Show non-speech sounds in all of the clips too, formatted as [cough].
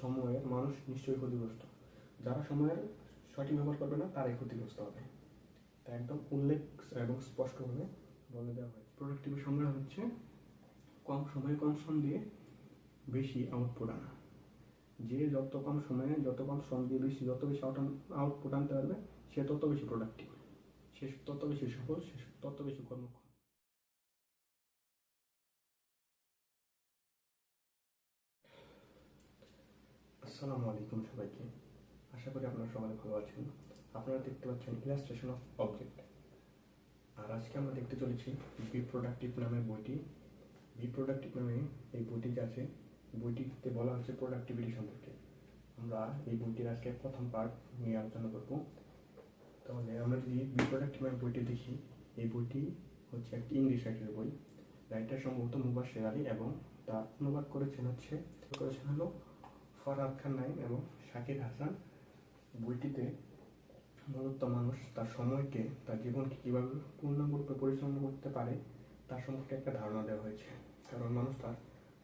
সময়ে মানুষ নিশ্চয়ই ক্ষতিগ্রস্ত। যারা সময়ের সঠিক ব্যবহার করবে না, তারাই ক্ষতিগ্রস্ত হবে। তা একদম উল্লেখ এবং স্পষ্টভাবে বলে দেওয়া হয় প্রোডাক্টিভের সংজ্ঞা হচ্ছে, কম সময়ে কম শ্রম দিয়ে বেশি আউটপুট আনা। যে যত কম সময়ে যত কম শ্রম দিয়ে বেশি, যত বেশি আউটপুট আনতে পারবে, সে তত বেশি প্রোডাক্টিভ সে তত বেশি সফল, সে তত বেশি কর্মক্ষম। আসসালামু আলাইকুম সবাইকে। আশা করি আপনারা সবাই ভালো আছেন। আপনারা দেখতে পাচ্ছেন ইলাস্ট্রেশন অফ অবজেক্ট আর আজকে আমরা দেখতে চলেছি বি প্রোডাক্টিভ নামের বইটি। বি প্রোডাক্টিভ নামে এই বইটি আছে, বইটিতে বলা হচ্ছে প্রোডাক্টিভিটি সম্পর্কে। আমরা এই বইটির আজকে প্রথম পার্ট নিয়ে আলোচনা করব। তাহলে আমরা যদি বি প্রোডাক্টিভ নামের বইটি দেখি, এই বইটি হচ্ছে একটি ইংলিশ রাইটারের বই। রাইটার সম্ভবত মুবাশির আলী এবং তা অনুবাদ করেছেন হচ্ছে, করেছেন হলো ফরহাদ খান নাইম এবং শাকির হাসান বইটিতে মূলত মানুষ তার সময়কে, তার জীবনকে কীভাবে পূর্ণাঙ্গরূপে পরিচালনা করতে পারে, তার সম্পর্কে একটা ধারণা দেওয়া হয়েছে। কারণ মানুষ তার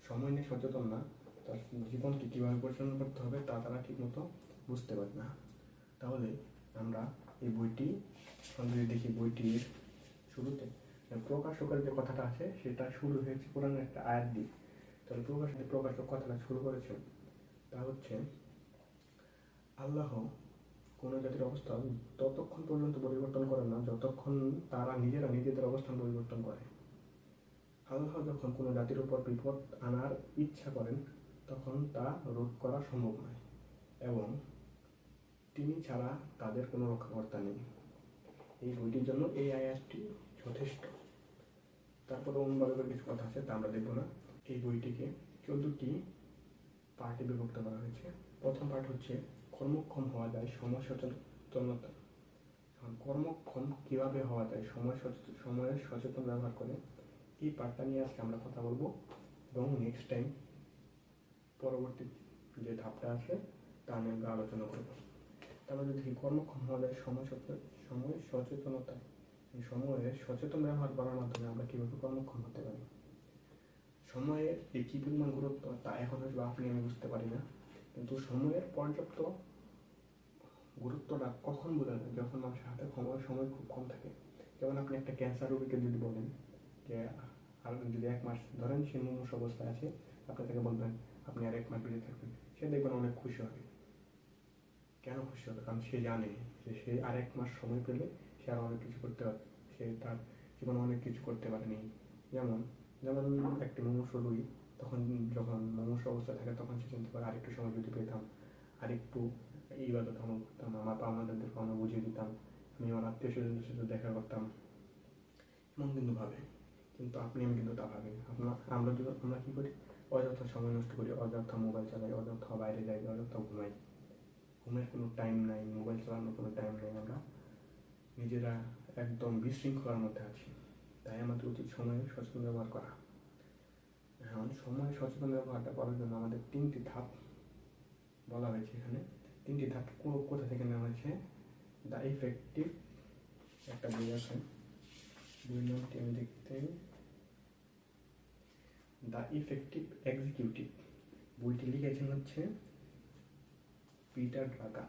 সময় নিয়ে সচেতন না, তার জীবনকে কীভাবে পরিচালনা করতে হবে তা তারা ঠিকমতো বুঝতে পারে না। তাহলে আমরা এই বইটি যদি দেখি বইটির শুরুতে প্রকাশকের যে কথাটা আছে, সেটা শুরু হয়েছে পুরানো একটা আয়াত দিয়ে। তাহলে প্রকাশ প্রকাশক কথাটা শুরু করেছেন। তা হচ্ছে আল্লাহ কোনো জাতির অবস্থান ততক্ষণ পর্যন্ত পরিবর্তন করে না, যতক্ষণ তারা নিজেরা নিজেদের অবস্থান পরিবর্তন করে। আল্লাহ যখন কোনো জাতির উপর বিপদ আনার ইচ্ছা করেন, তখন তা রোধ করা সম্ভব নয় এবং তিনি ছাড়া তাদের কোনো রক্ষাকর্তা নেই। এই বইটির জন্য এই আয়াতটি যথেষ্ট। তারপরে অনুবাদকের কিছু কথা আছে, তা আমরা দেখব না। এই বইটিকে চোদ্দটি পার্টে বিভক্ত করা হয়েছে। প্রথম পার্ট হচ্ছে, কর্মক্ষম হওয়া যায় সময় সচেতনতা কর্মক্ষম কীভাবে হওয়া যায়? সময় সচেতন সময়ের সচেতন ব্যবহার করে এই পার্টটা নিয়ে আজকে আমরা কথা বলব। এবং নেক্সট টাইম পরবর্তী যে ধাপটা আছে, তা নিয়ে আমরা আলোচনা করব। তারপর যদি কর্মক্ষম হওয়া যায় সময় সচেতন সময় সচেতনতা সময়ের সচেতন ব্যবহার করার মাধ্যমে আমরা কীভাবে কর্মক্ষম হতে পারি? সময়ের যে কী পরিমাণ গুরুত্ব, তা এখন হয়তো আপনি, আমি বুঝতে পারি না। কিন্তু সময়ের পর্যাপ্ত গুরুত্বটা কখন বোঝা যায়? যখন মানুষের হাতে সময় সময় খুব কম থাকে। যেমন আপনি একটা ক্যান্সার রোগীকে যদি বলেন যে, আর যদি এক মাস ধরেন সে মুমূর্ষ অবস্থায় আছে, আপনি তাকে বলবেন, আপনি আর এক মাস বেঁচে থাকবেন। সে দেখবেন অনেক খুশি হবে। কেন খুশি হবে? কারণ সে জানে যে সে আর এক মাস সময় পেলে সে আর অনেক কিছু করতে পারবে। সে তার জীবনে অনেক কিছু করতে পারেনি। যেমন যেমন একটি মুমূর্ষ রুই, তখন যখন মুমূর্ষ অবস্থায় থাকে, তখন সে চিন্তা করে আরেকটু সময় যদি পেতাম, আরেকটু ইবাদত আমল করতাম, আমার পাওনাদারদেরকে আমরা বুঝিয়ে দিতাম, আমি আমার আত্মীয় স্বজনদের সাথে দেখা করতাম। এমন কিন্তু ভাবে, কিন্তু আপনি আমি কিন্তু তা ভাবি না। আপনার আমরা যদি আমরা কী করি? অযথা সময় নষ্ট করি, অযথা মোবাইল চালাই, অযথা বাইরে যাই, অযথা ঘুমাই। ঘুমের কোনো টাইম নাই মোবাইল চালানোর কোনো টাইম নেই, আমরা নিজেরা একদম বিশৃঙ্খলার মধ্যে আছি। তাই আমাদের উচিত সময়ের সচেতন ব্যবহার করা। এখন সময় সচেতন ব্যবহারটা করার জন্য আমাদের তিনটি ধাপ বলা হয়েছে এখানে। তিনটি ধাপ কোথা থেকে নেওয়া হয়েছে? দ্য ইফেক্টিভ একটা বই আছে। দুই নম্বরটি আমি দেখতে দ্য ইফেক্টিভ এক্সিকিউটিভ বইটি লিখেছেন হচ্ছে Peter Drucker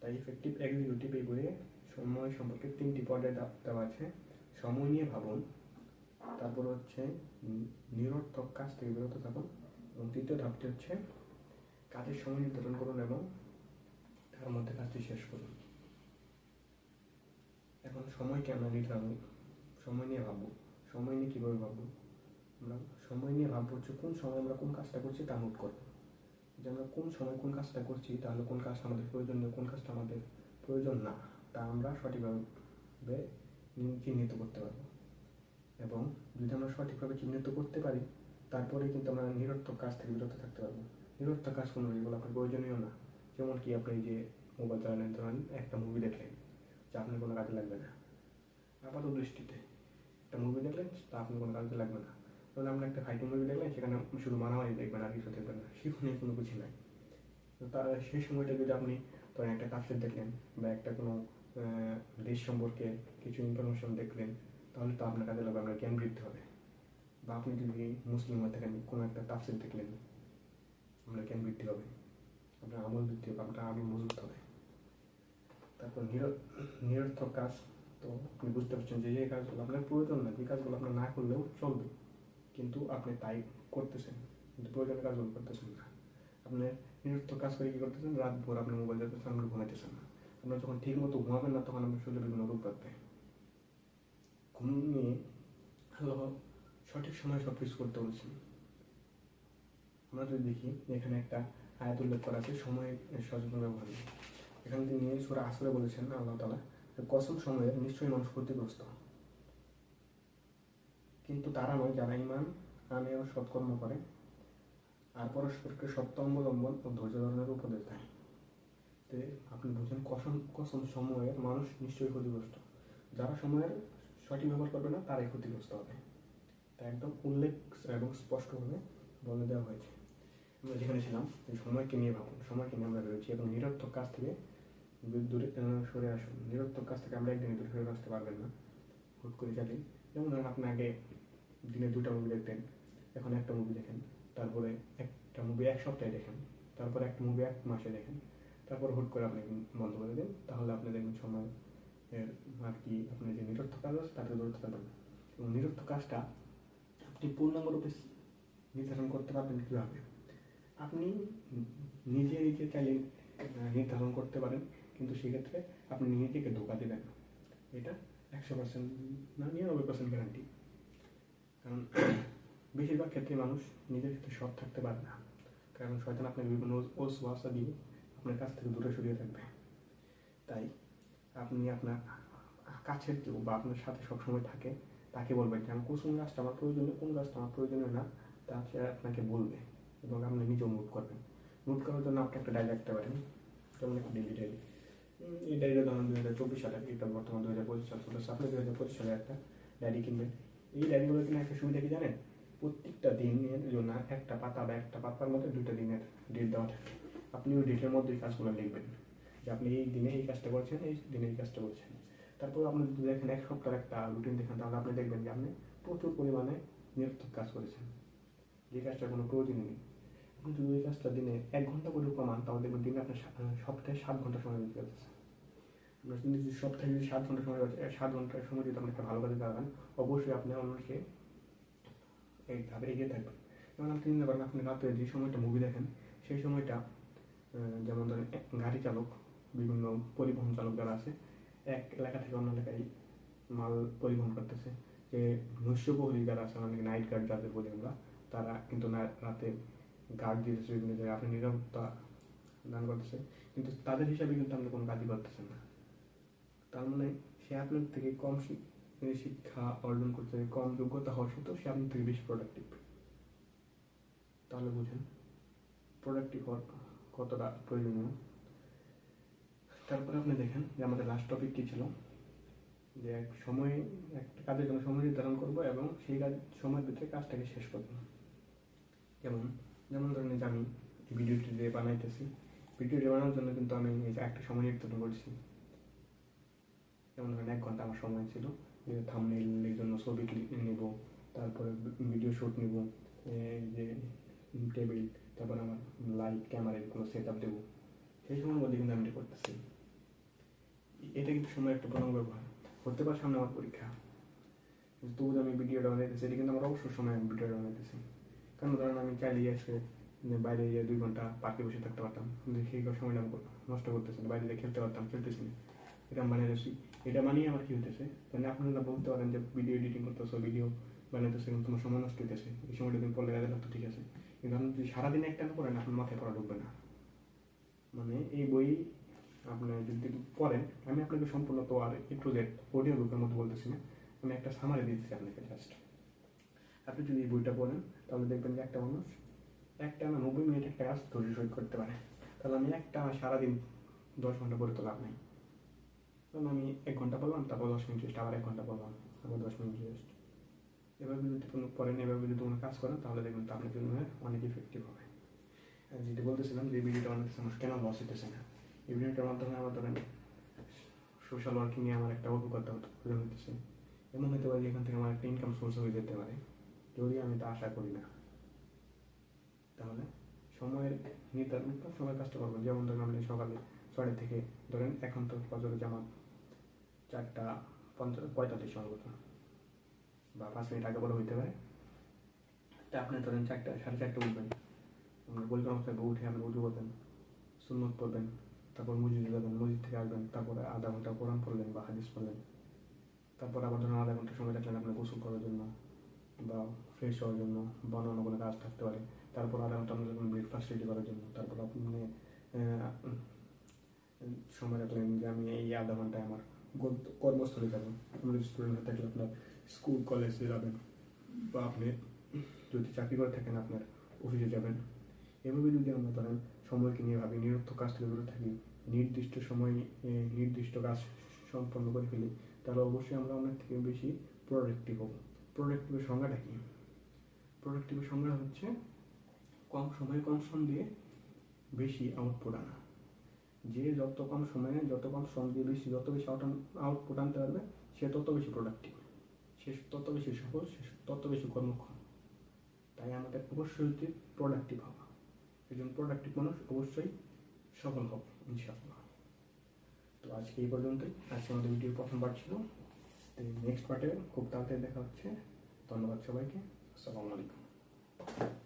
the effective executive এই বইয়ে সময় সম্পর্কে তিনটি পর্যায়ে দেওয়া আছে। সময় নিয়ে ভাবুন। তারপর হচ্ছে নিরর্থক কাজ থেকে বিরত থাকুন এবং তৃতীয় ধাপটি হচ্ছে কাজের সময় নির্ধারণ করুন এবং তার মধ্যে কাজটি শেষ করুন। এখন সময়কে আমরা নির্ধারণ, সময় নিয়ে ভাববো। সময় নিয়ে কীভাবে ভাববো? আমরা সময় নিয়ে ভাববো হচ্ছে কোন সময় আমরা কোন কাজটা করছি তা নোট করব। যে আমরা কোন সময় কোন কাজটা করছি তাহলে কোন কাজটা আমাদের প্রয়োজনীয়, কোন কাজটা আমাদের প্রয়োজন না, তা আমরা সঠিকভাবে চিহ্নিত করতে পারব। এবং যদি আমরা সঠিকভাবে চিহ্নিত করতে পারি তারপরে কিন্তু আমরা নিরর্থক কাজ থেকে বিরত থাকতে পারব। নিরর্থক কাজ কোনো এগুলো আপনার প্রয়োজনীয় না। যেমন কি আপনি যে মোবাইল চালানোর ধরেন, একটা মুভি দেখলেন, যা আপনার কোনো কাজে লাগবে না। আপাত দৃষ্টিতে একটা মুভি দেখলেন, তা আপনার কোনো কাজে লাগবে না। তাহলে আমরা একটা ফাইটিং মুভি দেখলেন, সেখানে শুধু মারামারি দেখবেন, আর কিছু দেখবেন না। শিখনে কোনো কিছু নাই। তো তার সেই সময়টা যদি আপনি ধরেন একটা কাজের দেখলেন, বা একটা কোনো দেশ সম্পর্কে কিছু ইনফরমেশন দেখলেন, তাহলে তো আপনার কাজে লাগবে, আপনার জ্ঞান বৃদ্ধি হবে। বা আপনি যদি মুসলিম হয়ে থাকেন, কোনো একটা তাফসির দেখলেন, আপনার জ্ঞান বৃদ্ধি হবে, আপনার আমল বৃদ্ধি হবে, আপনার আমল মজুত হবে। তারপর নির- নিরর্থক কাজ, তো আপনি বুঝতে পারছেন যে এই কাজগুলো আপনার প্রয়োজন না, যে কাজগুলো আপনার না করলেও চলবে। কিন্তু আপনি তাই করতেছেন, কিন্তু প্রয়োজনীয় কাজগুলো করতেছেন না। আপনি নিরর্থক কাজ করে কি করতেছেন? রাত ভোর আপনি মোবাইল দেখতেছেন, আপনি ঘুমাইতেছেন না। আপনার যখন ঠিক মতো ঘুমাবেন না তখন আপনার শরীরে বিভিন্ন রোগ বাড়বে ঘুম নিয়ে আল্লাহ সঠিক সময় সব কিছু করতে বলছেন আমরা যদি দেখি এখানে একটা আয়াত উল্লেখ করা আছে সময় সচেতন ব্যবহার। এখানে তিনি সুরা আসরে বলেছেন আল্লাহ তালা কসম সময়ে নিশ্চয়ই মানুষ ক্ষতিগ্রস্ত কিন্তু তারা নয় যারা ইমান আমি ও সৎকর্ম করে আর পরস্পরকে সত্য অবলম্বন ও ধৈর্য ধারণের উপদেশ দেয় তে আপনি বুঝেন কসম কসম সময়ে মানুষ নিশ্চয়ই ক্ষতিগ্রস্ত। যারা সময়ের সঠিক ব্যবহার করবে না, তারাই ক্ষতিগ্রস্ত হবে। তা একদম উল্লেখ এবং স্পষ্টভাবে বলে দেওয়া হয়েছে। আমরা যেখানে ছিলাম এই সময়কে নিয়ে ভাবুন, সময়কে নিয়ে আমরা রয়েছি এবং নিরর্থক কাজ থেকে দূরে সরে আসুন। নিরর্থক কাজ থেকে আমরা একদিনে দূরে সরে আসতে পারবেন না। হুট করে চালিয়ে যেমন ধরেন আপনি আগে দিনে দুটা মুভি দেখতেন, এখন একটা মুভি দেখেন, তারপরে একটা মুভি এক সপ্তাহে দেখেন, তারপরে একটা মুভি এক মাসে দেখেন। তারপর হুট করে আপনি বন্ধ করে দেন। তাহলে আপনি দেখবেন সময় এর আর কি আপনি যে নিরর্থক কাজ আছে তাতে দূরে থাকবেন না এবং নিরর্থক কাজটা আপনি পূর্ণাঙ্গরূপে নির্ধারণ করতে পারবেন কীভাবে? আপনি নিজে নিজে চাইলে নির্ধারণ করতে পারেন, কিন্তু সেক্ষেত্রে আপনি নিজেকে ধোকা দেবেন এটা একশো পার্সেন্ট না, নিরানব্বই পার্সেন্ট গ্যারান্টি কারণ [clears throat] বেশিরভাগ ক্ষেত্রে মানুষ নিজের ক্ষেত্রে সৎ থাকতে পারে না। কারণ শয়তান আপনাকে বিভিন্ন ওস, ওয়াসা দিয়ে আপনার কাছ থেকে দূরে সরিয়ে থাকবে। তাই আপনি আপনার কাছের কেউ বা আপনার সাথে সবসময় থাকে, তাকে বলবেন যে আমার কোন গাছটা আমার প্রয়োজনীয় কোন গাছটা আমার প্রয়োজনীয় না, তা সে আপনাকে বলবে এবং আপনি নিজেও নোট করবেন। নোট করার জন্য আপনি একটা ডায়েরি রাখতে পারেন। যেমন একটা ডেলি ডায়েরি এই ডায়েরিটা ধরুন দুই হাজার চব্বিশ সালে এটা বর্তমান দুই হাজার পঁচিশ সাল চলেছে আপনি দুই হাজার পঁচিশ সালে একটা ডায়েরি কিনবেন। এই ডায়েরিগুলো কিনে একটা সুবিধা কি জানেন? প্রত্যেকটা দিনের জন্য একটা পাতা বা একটা পাতার মধ্যে দুইটা দিনের ডেট দেওয়া থাকে। আপনি ওই ডেটের মধ্যে এই কাজগুলো লিখবেন যে আপনি এই দিনে এই কাজটা করছেন, এই দিনে এই কাজটা করছেন। তারপর আপনি যদি দেখেন এক সপ্তাহের একটা রুটিন দেখেন, তাহলে আপনি দেখবেন যে আপনি প্রচুর পরিমাণে নিরর্থক কাজ করেছেন। যে কাজটার কোনো প্রয়োজন নেই। আপনি যদি ওই কাজটা দিনে এক ঘণ্টা করে কমান, তাহলে দেখবেন দিনে আপনার সপ্তাহে সাত ঘণ্টা সময় দিতে যাচ্ছে। আপনার যদি সপ্তাহে যদি সাত ঘণ্টা সময় সাত ঘণ্টার সময় যদি আপনি একটা ভালো কাজে লাগান, অবশ্যই আপনি অন্যকে এইভাবে এগিয়ে থাকবেন। যেমন আপনি চিন্তা করেন, আপনি রাতে যে সময়টা মুভি দেখেন, সেই সময়টা যেমন ধরেন গাড়ি চালক, বিভিন্ন পরিবহন চালক যারা আছে, এক এলাকা থেকে অন্য এলাকায় মাল পরিবহন করতেছে। যে নৈশপ্রহরী যারা আছে অনেক নাইট গার্ড যাদের বলি আমরা, তারা কিন্তু রাতে গার্ড দিতেছে, বিভিন্ন জায়গায়। আপনি নিরাপত্তা দান করতেছে কিন্তু তাদের হিসাবে কিন্তু আপনি কোনো কাজই করতেছেন না। তার মানে সে আপনার থেকে কম শি- শিক্ষা অর্জন করতে, কম যোগ্যতা হওয়া সত্ত্বেও সে আপনার থেকে বেশি প্রোডাক্টিভ তাহলে বুঝেন প্রোডাক্টিভ হওয়ার কতটা প্রয়োজনীয়? তারপরে আপনি দেখেন যে আমাদের লাস্ট টপিক কী ছিল? যে এক সময়, একটা কাজের জন্য সময় নির্ধারণ করব এবং সেই কাজ সময়ের ভিতরে কাজটাকে শেষ করব। যেমন যেমন ধরেন যে আমি ভিডিওটি যে বানাইতেছি। ভিডিওটি বানানোর জন্য কিন্তু আমি একটা সময় নির্ধারণ করছি। যেমন ধরেন এক ঘণ্টা আমার সময় ছিল। যে থামনেইলের জন্য ছবি নিব, তারপরে ভিডিও শ্যুট নিব যে টেবিল তারপর আমার লাইট ক্যামেরা এগুলো সেট আপ দেবো। সেই সময়ের মধ্যে কিন্তু আমি এটা করতেছি। এটা কিন্তু সময় একটা বড় ব্যবহার হতে পারে সামনে আমার পরীক্ষা। তবু আমি ভিডিওটা বানাইতেছি, এটা কিন্তু আমার অবসর সময় আমি ভিডিওটা বানাইতেছি। কারণ ধরেন আমি চাইলে আজকে বাইরে গিয়ে দুই ঘণ্টা পার্কে বসে থাকতে পারতাম। কিন্তু সেই সময়টা আমি নষ্ট করতেছি বাইরে গিয়ে খেলতে পারতাম, খেলতেছি না। এটা বানিয়েছি এটা বানিয়ে আমার কি হইতেছে? মানে আপনারা বলতে পারেন যে ভিডিও এডিটিং করতেছো ভিডিও বানাইতেছে, কিন্তু তোমার সময় নষ্ট হইতেছে। এই সময়টা তুমি পড়লে গেলে তো ঠিক আছে। কিন্তু আপনি যদি সারাদিন একটা পড়েন, আপনার মাথায় পড়া ঢুকবে না। মানে এই বই আপনি যদি পড়েন, আমি আপনাকে সম্পূর্ণ তো আর এ টু অডিও বুকের মতো বলতেছি না, আমি একটা সামারি দিচ্ছি আপনাকে জাস্ট আপনি যদি এই বইটা পড়েন, তাহলে দেখবেন যে একটা মানুষ একটা না নব্বই মিনিট একটা কাজ ধৈর্য সহিত করতে পারে। তাহলে আমি একটা সারাদিন দশ ঘণ্টা পড়ে তো লাভ নেই। কারণ আমি এক ঘণ্টা পড়লাম, তারপর দশ মিনিট রেস্ট আবার এক ঘণ্টা পড়লাম আবার দশ মিনিট রেস্ট এভাবে যদি কোনো পড়েন এভাবে যদি কোনো কাজ করেন, তাহলে দেখবেন তো আপনার জন্য অনেক ইফেক্টিভ হবে। আর যেটা বলতেছিলাম যে ভিডিওটা অনেক আমার কেন লস হইতেছে না? এই ভিডিওটার মাধ্যমে আমার ধরেন সোশ্যাল ওয়ার্কিং নিয়ে আমার একটা অভিজ্ঞতা প্রয়োজন হইতেছে। এমন হতে পারে এখান থেকে আমার একটা ইনকাম সোর্স হয়ে যেতে পারে। যদি আমি তা আশা করি না, তাহলে সময়ের নির্ধারিত সময় কাজটা করবেন। যেমন ধরেন আপনি সকালে ছয়টা থেকে ধরেন এখন তো ফজরের জামাত চারটা পঞ্চাশ পঁয়তাল্লিশ সম্ভবত বা পাঁচ মিনিট আগে বলে হইতে পারে। তা আপনি ধরেন চারটা, সাড়ে চারটে উঠবেন। পরিক্রমা থাকবে উঠে আপনি উঠে করবেন, সুন্নত পড়বেন, তারপর মসজিদে যাবেন, মসজিদ থেকে আসবেন, তারপরে আধা ঘণ্টা কোরআন পড়লেন বা হাদিস পড়লেন। তারপর আবার ধরুন আধা ঘণ্টা সময় রাখলেন আপনার গোসল করার জন্য বা ফ্রেশ হওয়ার জন্য বা অন্য কোনো কাজ থাকতে পারে। তারপর আধা ঘণ্টা আপনার যখন ব্রেকফাস্ট রেডি করার জন্য, তারপর আপনি সময় রাখলেন যে আমি এই আধা ঘন্টায় আমার কর্মস্থলে যাবেন আপনার স্টুডেন্ট থাকলে আপনার স্কুল, কলেজে যাবেন বা আপনি যদি চাকরি করে থাকেন, আপনার অফিসে যাবেন, এভাবে যদি আমরা ধরেন সময়কে নিয়ে ভাবি, নিরর্থক কাজ থেকে দূরে থাকি, নির্দিষ্ট সময় নির্দিষ্ট কাজ সম্পন্ন করে ফেলি, তাহলে অবশ্যই আমরা অনেক থেকে বেশি প্রোডাক্টিভ হব। প্রোডাক্টিভের সংজ্ঞাটা কি? প্রোডাক্টিভের সংজ্ঞা হচ্ছে কম সময়ে কম শ্রম দিয়ে বেশি আউটপুট আনা। যে যত কম সময়ে, যত কম শ্রম দিয়ে বেশি, যত বেশি আউটপুট আনতে পারবে, সে তত বেশি প্রোডাক্টিভ সে তত বেশি সফল সে তত বেশি কর্মক্ষম। তাই আমাদের অবশ্যই উচিত প্রোডাক্টিভ হওয়া। একজন প্রোডাক্টিভ মানুষ অবশ্যই সফল হবে, ইনশাআল্লাহ। তো আজকে এই পর্যন্তই। আজকে আমাদের ভিডিও প্রথম পার্ট ছিল নেক্সট পার্টে খুব তাড়াতাড়ি দেখা হচ্ছে। ধন্যবাদ সবাইকে। আসসালামু আলাইকুম।